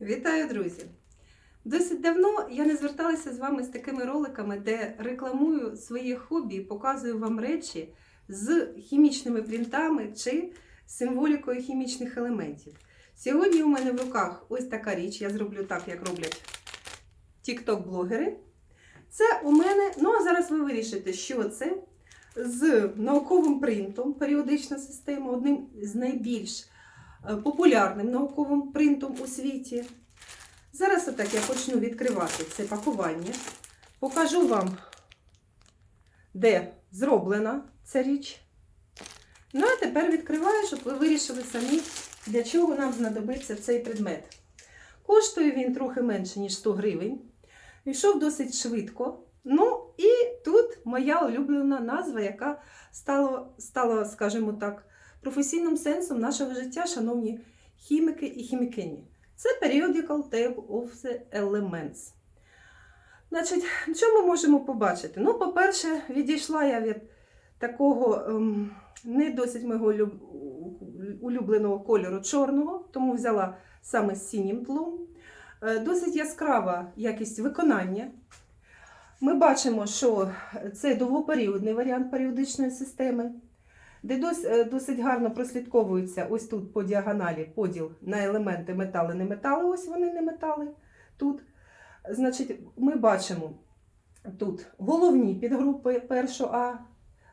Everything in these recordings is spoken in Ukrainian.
Вітаю, друзі! Досить давно я не зверталася з вами з такими роликами, де рекламую своє хобі і показую вам речі з хімічними принтами чи символікою хімічних елементів. Сьогодні у мене в руках ось така річ, я зроблю так, як роблять тік-ток-блогери. Це у мене, ну а зараз ви вирішите, що це з науковим принтом, періодична система, одним з найбільш популярним науковим принтом у світі. Зараз отак я почну відкривати це пакування. Покажу вам, де зроблена ця річ. Ну, а тепер відкриваю, щоб ви вирішили самі, для чого нам знадобиться цей предмет. Коштує він трохи менше, ніж 100 гривень. Йшов досить швидко. Ну, і тут моя улюблена назва, яка стала, стала скажімо так, професійним сенсом нашого життя, шановні хіміки і хімікині. Це Periodical Table of the Elements. Значить, що ми можемо побачити? Ну, по-перше, відійшла я від такого ем, не досить мого улюбленого кольору чорного, тому взяла саме з синім тлом. Е, Досить яскрава якість виконання. Ми бачимо, що це довгоперіодний варіант періодичної системи, де е, досить гарно прослідковується ось тут по діагоналі поділ на елементи метали, не метали. Ось вони не метали тут. Значить, ми бачимо тут головні підгрупи першу А,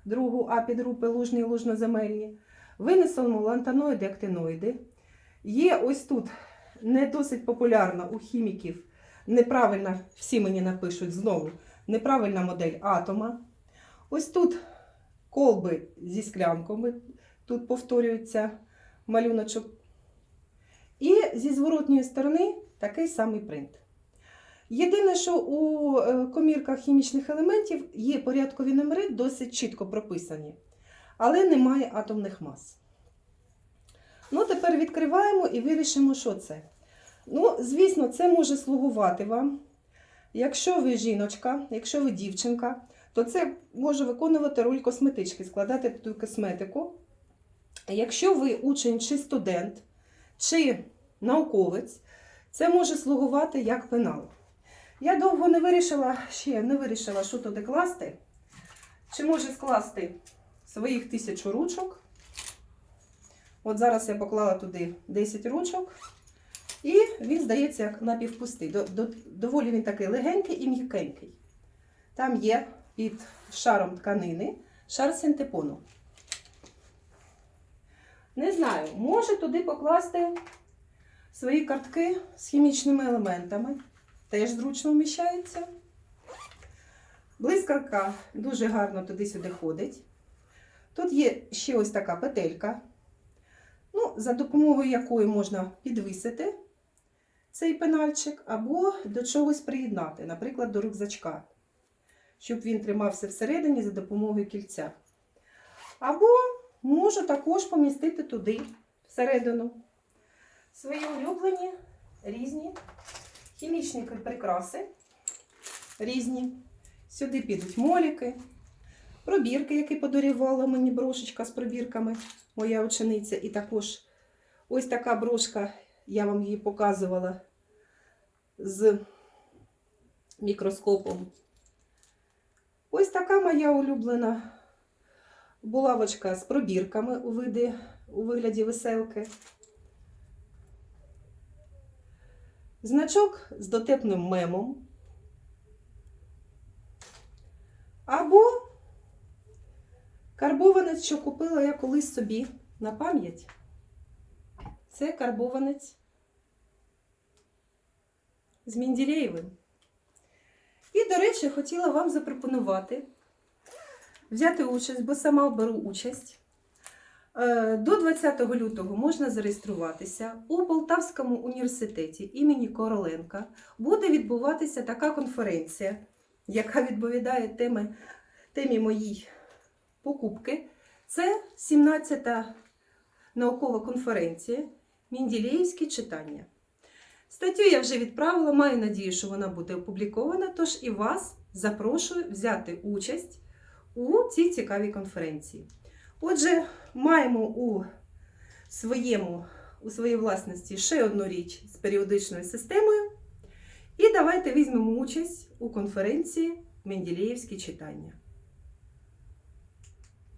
другу А підгрупи лужні і лужноземельні. Винесено лантаноїди, актиноїди. Є ось тут не досить популярна у хіміків, неправильна, всі мені напишуть знову, неправильна модель атома. Ось тут колби зі склянками, тут повторюється малюночок. І зі зворотньої сторони такий самий принт. Єдине, що у е, комірках хімічних елементів є порядкові номери, досить чітко прописані, але немає атомних мас. Ну, тепер відкриваємо і вирішимо, що це. Ну, звісно, це може слугувати вам. Якщо ви жіночка, якщо ви дівчинка, то це може виконувати роль косметички, складати ту косметику. Якщо ви учень чи студент, чи науковець, це може слугувати як пенал. Я довго не вирішила, ще не вирішила, що туди класти. Чи може скласти своїх тисячу ручок. От зараз я поклала туди 10 ручок. І він здається як напівпустий. До, до, доволі він такий легенький і м'якенький. Там є під шаром тканини шар синтепону. Не знаю, може туди покласти свої картки з хімічними елементами. Теж зручно вміщається. Блискавка дуже гарно туди-сюди ходить. Тут є ще ось така петелька, ну, за допомогою якої можна підвисити цей пенальчик або до чогось приєднати, наприклад, до рюкзачка, щоб він тримався всередині за допомогою кільця. Або можу також помістити туди, всередину, свої улюблені різні хімічні прикраси, різні. Сюди підуть моліки, пробірки, які подарувала мені брошечка з пробірками, моя учениця. І також ось така брошка, я вам її показувала з мікроскопом. Ось така моя улюблена булавочка з пробірками у, виді, у вигляді веселки. Значок з дотепним мемом. Або карбованець, що купила я колись собі на пам'ять. Це карбованець з Мінділеєвим. І, до речі, хотіла вам запропонувати взяти участь, бо сама беру участь. Е, До 20 лютого можна зареєструватися у Полтавському університеті імені Короленка. Буде відбуватися така конференція, яка відповідає теми, темі моїй покупки. Це 17-та наукова конференція Мінділеївські читання. Статтю я вже відправила, маю надію, що вона буде опублікована, тож і вас запрошую взяти участь у цій цікавій конференції. Отже, маємо у своєму у своїй власності ще одну річ з періодичною системою. І давайте візьмемо участь у конференції Менділеївські читання.